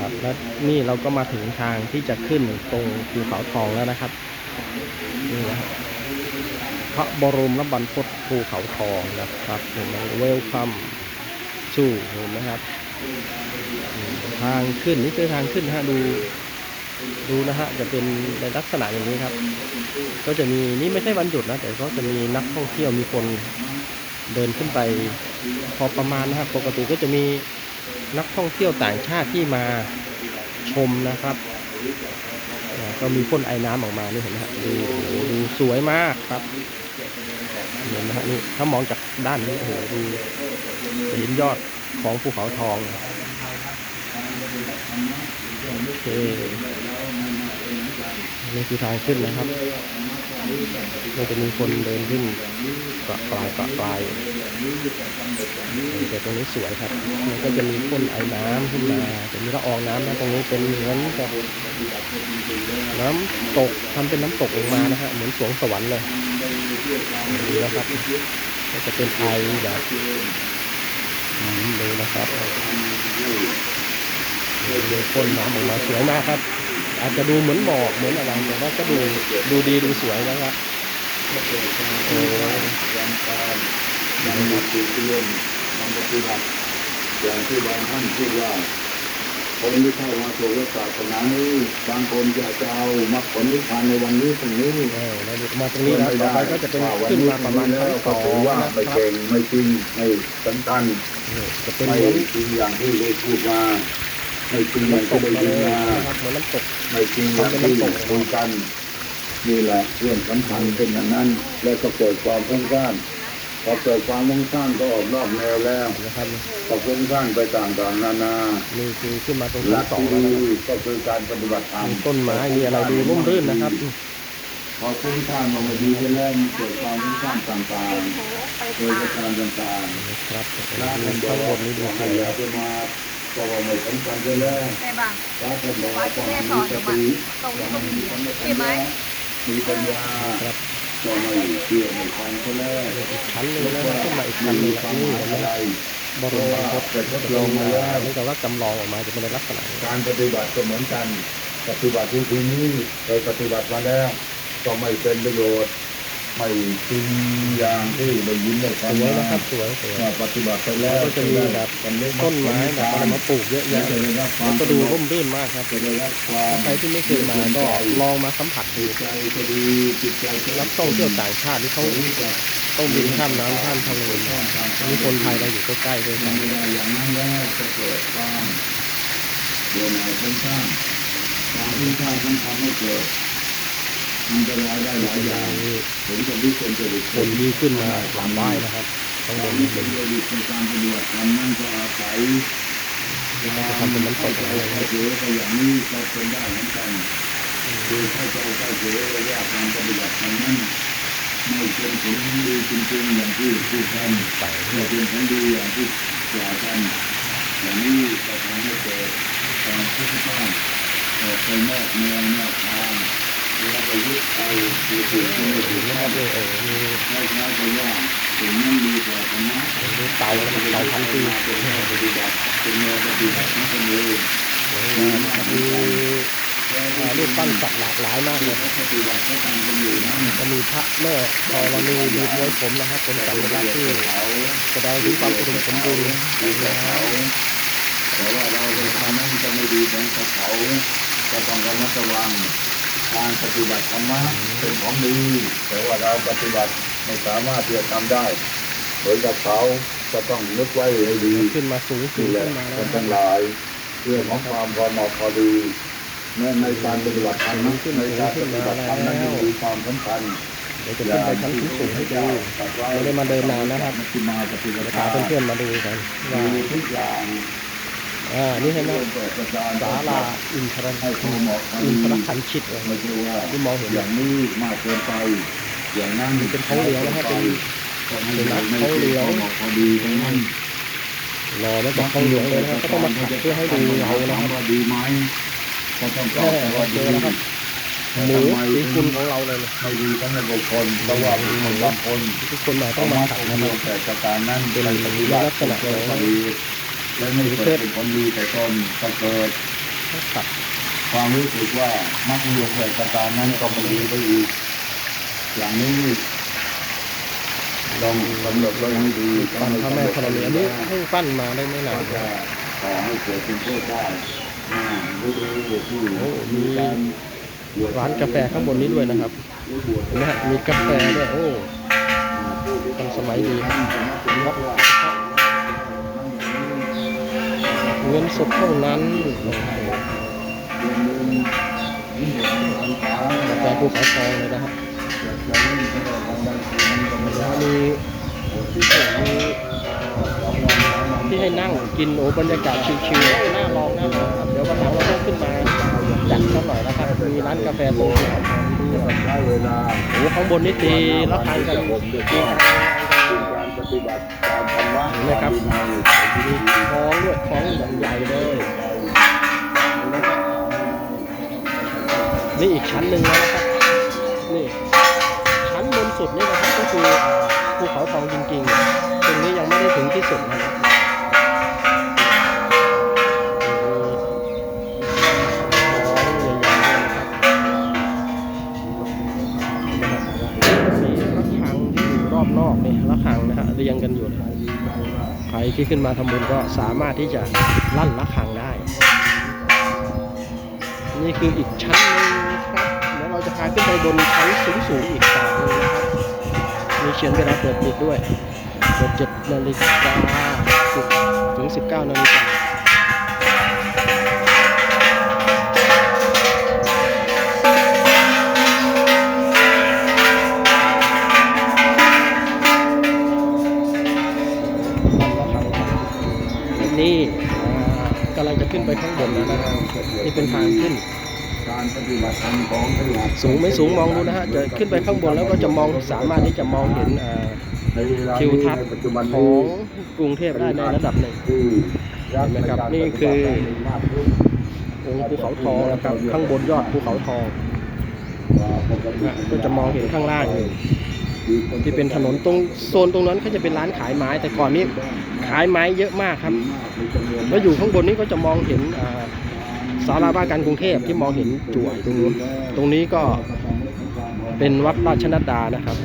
ครับ และนี่เราก็มาถึงทางที่จะขึ้นตรงภูเขาทองแล้วนะครับนี่นะครับพระบรมรบรรพตภูเขาทองนะครับเห็นไหมเวลคัมสู่เห็นไหมครับ ทางขึ้นนี่คือทางขึ้นฮะดูดูนะฮะจะเป็นในลักษณะอย่างนี้ครับ ก็จะมีนี่ไม่ใช่วันหยุดนะ แต่ก็จะมีนักท่องเที่ยวมีคนเดินขึ้นไป พอประมาณนะครับ ปกติก็จะมี นักท่องเที่ยวต่างชาติที่มาชมนะครับ ก็มีพ่นไอ้น้ำออกมานี่เห็นไหมฮะดูดูสวยมากครับเห็นไหมฮะนี่ถ้ามองจากด้านนี้โอ้โหดูเห็นยอดของภูเขาทองโอเคนี่คือทางขึ้นนะครับ ก็จะมีคนเดินขึ้นเกาะปลายเกาะปลายแต่ตรงนี้สวยครับมันก็จะมีพ่นไอ้น้ำขึ้นมาจะมีละอองน้ำนะตรงนี้เป็นเหมือนกับน้ำตกทำเป็นน้ำตกลงมานะฮะเหมือนสวงสวรรค์เลยดูนะครับก็จะเป็นไอแบบดูนะครับมีพ่นน้ำออกมาสวยมากครับ อาจจะดูเหมือนหมอกเหมือนอะไรแต่ว่าก็ดูดูดีดูสวยนะครับโอ้ยังการยังมีติเตียนนำปฏิบัติอย่างที่บางท่านพูดว่าคนที่เข้ามาสู่ศาสนานี้บางคนอยากจะเอามรรคผลนิพพานในวันนี้ตรงนี้เออแล้วมาตรงนี้แล้วต่อไปก็จะเป็นขึ้นมาประมาณชั้นสก็องถือว่านะคไม่รับเก่งไม่จริงไม่สำคัญนี่จะเป็นไม่เหมือนจริงอย่างที่ได้พูดมา ไม่จริงอย่างน้ำตที่กได้มายิเลนยมานะครับเหมือนน้ำตกไม่จริงอย่างที่คุยกันนี่แหละเรื่องสำคัญเป็นอย่างนั้น แล้วก็เกิดความฟุ้งซ่านพอเกิดความฟุ้งซ่านก็ออกนอกแนวแล้วนะครับก็ฟุ้งซ่านไปต่างๆนานานี่คือขึ้นมาตรงหลัชั้นกสองที่แล้วดีนะครับก็คือการปฏิบัติธรรมมีต้นไม้มีอะไรดูร่มรื่นนะครับ พอฟุ้งซ่านมาดีไปแล้วมันเกิดความฟุ้งซ่านต่างๆโดยประการต่างๆนะครับพระท่านบอข้ากงบว่านนี้ดูส ให้วยอย่าไปมาก็ว่าไม่สำคัญไปแล้วได้บ้างพระท่านบอกวัว่าดต้องแม่สมีอนสอยู่บ้าติตรงนี้ตรงนี้ต้องมีเห็นไหมมีปัญญาครับก็ไม่เชื่อไม่ฟังก็แล้วอีกชั้นหนึ่งนะครับขึ้นมาอีกชั้นหมีนึ่งความนี่หมายเห็นไหมอะไรบรมบรรพตจะเป็นมาเหมือนกับว่าจำลองออกมาจะเป็นในลักษณะนี้การปฏิบัติก็เหมือนกัน ปฏิบัติที่ทีนี้เคยปฏิบัติมาแล้วก็ไม่เป็นประโยชน์ ไม่จริงอย่างที่ได้ยินได้สฟังวยมานะครับ สวยสวยเมื่อปฏิบัติไปแล้แล้ววก็จะมีแบบต้นไม้แบบอะไรมาปลูกเยอะแยะจะได้รับคแล้วาวมก็ดูร่มรื่นมากครับจะได้รับความใครที่ไม่เคยมาก็ลองมาสัมผัสดูจิตใจจะดีจิตใจจะนักท่องเที่ยวต่างชาติที่เขารู้จักต้องบินข้ามน้ำข้ามทะเลมามีคนไทยเราอยู่ใกล้ๆด้วยกันไม่ได้อย่างนั้นแล้วจะเกิดความเบื่อหน่ายฟุ้งซ่านความฟุ้งซ่านนั้นทำให้เกิด อันตรายได้หลายอย่างมีถึงกับวิกลจริตคนที่ขึ้นมาหลามไหว้นะครับข้างคนที่เป็นจริตในการปฏิบัติธรรมนั่นก็อาศัยจะทำเป็นน้ำตกอะไรอย่างเข้าเงี้ยใจไปอย่างนี้ก็เป็นได้เหมือนกันคือเข้าใจเข้าใจระยะการปฏิบัติธรรมนั้นไม่เป็นผลดีจริงๆอย่างที่พูดกันใส่เป็นผลดีอย่างที่กล่าวกันอย่างนี้จะทำให้เกิดความฟุ้งซ่าออกไปนอกแนวนอกทางแล้วไปยึดเอาคืองที่ไม่ถูกนอบงเลยโอ้โหมีคล้ายๆกับว่าง นั้นดีกว่าธรรมะดูเตาเตาพันปีมีรูปปั้นสัตว์หลากหลายมากเลยปฏิบัติก็ตามกันอยู่นะมีพระแม่ธรณีบีบมวยผมนะครับเป็นสัญลักษณ์ที่แสดงถึงความอุดมสมบูรณ์ขดีองกว่น้เขาแต่ว่าเราไปทำนั้นจะไม่ดีเหมือนเขาก็ต้องระมัดระวัง การปฏิบัติธรรมะเป็นของดีแต่ว่าเราปฏิบัติไม่สามารถที่จะทำได้เหมือนกับเขาก็ต้องนึกไว้ให้ดีำขึ้นมาสูงขึ้นนี่แหละขึ้นมาคแล้วนนะครัทั้บงหลายเรื่องของความพอเหมาะพอดีแม้ในการปฏิบัติธรรมนั้นในการปฏิบัติธรรมนั้นมีความสำคัญเดี๋ยวจะขึ้นไปชั้นสูงๆให้ดูไม่ได้มาเดินนานนะครับที่มาปฏิบัติจะธรพารมเพื่อนๆมาดูกันว่ามีทุกอย่าง อ่านี่เห็นไหมเปิดประจานศาลาอินทรให้พอเหมาะพออินดีทรคันชิตเลยไม่ใช่ว่าที่มองเห็นอย่างนี้มากเกินไป อย่างนั้นเป็นท้องเหลืองนะครับเป็นต้องให้เราไม่เป็นพอเหมาะพอดีทั้งนั้นรอไม่จากทองเหลืองเลยนะครับก็ต้องมาขัดเพื่อให้ดูเงานะครับว่าดีไหมก็ต้องตแค่อบเราว่าเจดีอแล้วครับหมูสีคุณของเราเลยนะไม่ดีทั้งในบุคคลเพราะว่าบุคคลบางคนทุกคนมาต้องมาขัดนะนะคครัรับบแต่ประการนั้นเป็นปฏิบัติลักษณะเกิดพอดี และไม่เกิดเป็นผลดีแต่ตนก็เกิดให้ตัดความรู้สึกว่ามักมีโอกาสการนั้นก็ไม่ดีไปอีกอย่างนี้ลองกำหนดไว้ให้ดีปั้นพระแม่ธรณีอันนี้เพิ่งปั้นมาได้ไม่นานจะขอให้เกิดเป็นโทษได้อ่ารู้ดูที่โอ้มีร้านกาแฟข้างบนนี้ด้วยนะครับเห็นไหมฮะมีกาแฟด้วยโอ้ทันสมัยดีครับรับ เงินสดเท่านั้นโอ้โหกาแฟภูเขาทองเลยนะครับแล้วมีมีที่ให้นั่งกินโอ้บรรยากาศชิวๆโอ้น่าลองน่าลองครับเดี๋ยววันหลังเราต้องขึ้นมาจัดสักหน่อยนะครับมีร้านกาแฟตรงภูเขาทองด้วยใช้เวลาโอ้ข้างบนนี่ตีละครังกันผมด้วยก็การปฏิบัติตามธรรมะเห็นไหมครับมีค ของด้วยคล้อย่างใหญ่เลยนี่อีกชั้นหนึ่งแล้วนะครับนี่ชั้นบนสุดนี่นะครับก็คือภูเขาทองจริงๆตรงนี้ยังไม่ได้ถึงที่สุดนะครับ ที่ขึ้นมาทำบุญก็สามารถที่จะลั่นระคังได้ นี่คืออีกชั้นหนึงครับเดี๋ยวเราจะพาขึ้นไปบนชั้นสูงๆอีกต่างหนึงนะครับมีเขียนเวลาเปิดปิดด้วยเปิด7นาฬิกาถึง19นาฬิกา ขึ้นไปข้างบนแล้วนะครับนี่เป็นทางขึ้นสูงไม่สูงมองดูนะฮะจะขึ้นไปข้างบนแล้วก็จะมองสามารถที่จะมองเห็นอ่าในเวลาทิวทัศน์ของกรุงเทพได้ในระดับหนึ่งเห็นไหมครับนี่คือองค์ภูเขาทองนะครับข้างบนยอดภูเขาทองก็จะมองเห็นข้างล่างเลย ที่เป็นถนนตรงโซนตรงนั้นเขาจะเป็นร้านขายไม้ แต่ก่อนนี้ขายไม้เยอะมากครับแล้วอยู่ข้างบนนี้ก็จะมองเห็นอ่าศาลาว่าการกรุงเทพที่มองเห็นจั่วตรงนู้นตรงนี้ก็เป็นวัดราชนัดดานะครับ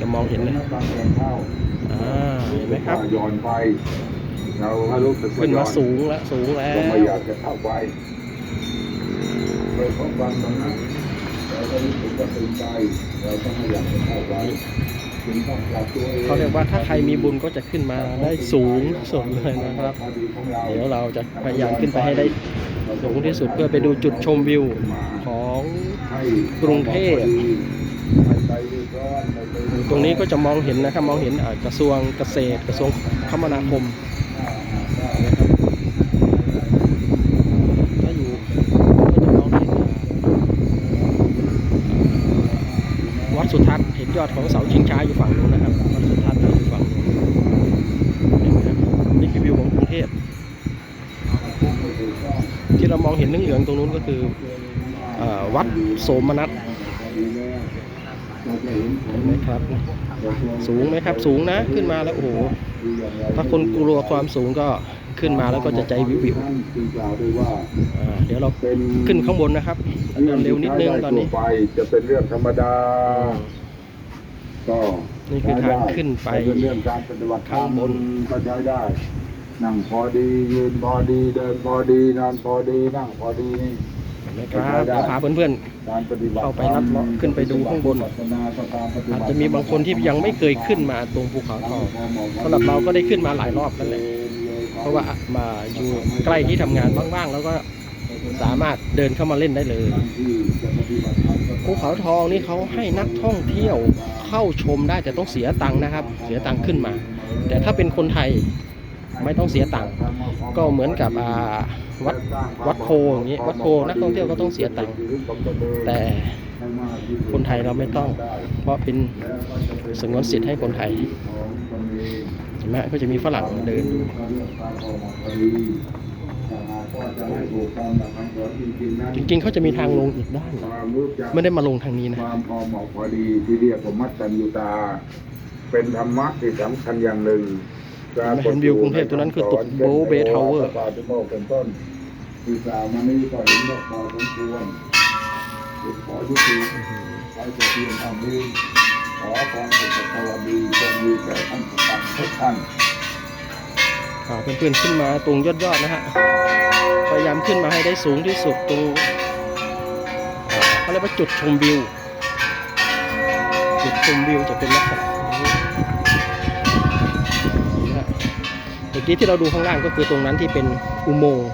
จะมองเห็นเลยอ่าเห็นไหมครับย้อนไปเราก็รู้สึกว่ขึ้นมาย้อสูงแล้วสูงแล้วก็ไม่อยากจะเข้าไปเลยเพราะความตรงนั้นเรา ก็รู้สึกว่าตื่นใจเราก็ไม่อยากจะเข้าไปถึงต้องปรับตัวเองเขาเรียกว่าถ้าใครมีบุญก็จะขึ้นมาได้สูงสุดเลยนะครับ เดี๋ยวเราจะพยายามขึ้นไปให้ได้สูงที่สุดเพื่อไปดูจุดชมวิวของกรุงเทพตรงนี้ก็จะมองเห็นนะครับมองเห็นกระทรวงเกษตรกระทรวงคมนาคมนะครับถ้าอยู่ก็จะมองเห็นอ่าวัดสุทัศน์เห็นย อดของเสาชิงช้าอยู่ฝั่งนู้นนะครับวัดสุทัศน์อยู่ฝั่งนู้นนะครับนี่คือวิวของกรุงเทพที่เรามองเห็นนึกเหลืองตรงนู้นก็คืออวัดโสมนัสเราจะครับ สูงไหมครับ สูงนะ ขึ้นมาแล้วโอ้โห ถ้าคนกลัวความสูงก็ขึ้นมาแล้วก็จะใจวิววิวเดี๋ยวเราขึ้นข้างบนนะครับเดินเร็วนิดนึงตอนนี้ไปจะเป็นเรื่องธรรมดา ก็นี่คือทางขึ้นไปเป็นเรื่องการปฏิบัติธรรมข้างบนก็ใช้ได้ นั่งพอดียืนพอดีเดินพอดีนอนพอดีนั่งพอดีนี่เห็นไหมครับเดี๋ยวพาเพื่อนการปฏิบัติเข้าไปลัดเลาะขึ้นไปดูข้างบนๆอาจจะมีบางคนที่ยังไม่เคยขึ้นมาตรงภูเขาทองสำหรับเราก็ได้ขึ้นมาหลายรอบแล้วแหละเพราะว่ามาอยู่ใกล้ที่ทำงานบ้างๆ แล้วก็ สามารถเดินเข้ามาเล่นได้เลยภูเขาทองนี่เขาให้นักท่องเที่ยวเข้าชมได้แต่ต้องเสียตังค์นะครับ เสียตังค์ขึ้นมา แต่ถ้าเป็นคนไทยไม่ต้องเสียตังค์ก็เหมือนกับวัดวัดโพอย่างนี้วัดโพนักท่องเที่ยวก็ต้องเสียตังค์แต่คนไทยเราไม่ต้อง เพราะเป็นสงวนสิทธิ์ให้คนไทยเห็นไหมก็จะมีฝรั่งเดิน จริงๆเขาจะมีทางลงอีกด้านนะไม่ได้มาลงทางนี้นะความพอเหมาะพอดีที่เรียกว่ามัตตัญญูตา เป็นธรรมะที่สำคัญอย่างหนึ่งเห็นวิวกรุงเทพตัวนั้นคือตึก Bow Bay Tower ปาติโมกข์เป็นต้นที่กล่าวมานี้ก็เห็นว่าพอสมควรจึงขอยุติอื้อหือไว้แต่เพียงเท่านี้ขอความสุขสวัสดีจงมีแก่ท่านผู้ฟังทุกท่านอ่า เพื่อนๆขึ้นมาตรงยอดๆนะฮะพยายามขึ้นมาให้ได้สูงที่สุดตรงเขาเรียกว่าจุดชมวิว จุดชมวิวจะเป็นลักษณะนี้นะฮะเมื่อกี้ที่เราดูข้างล่างก็คือตรงนั้นที่เป็นอุโมงค์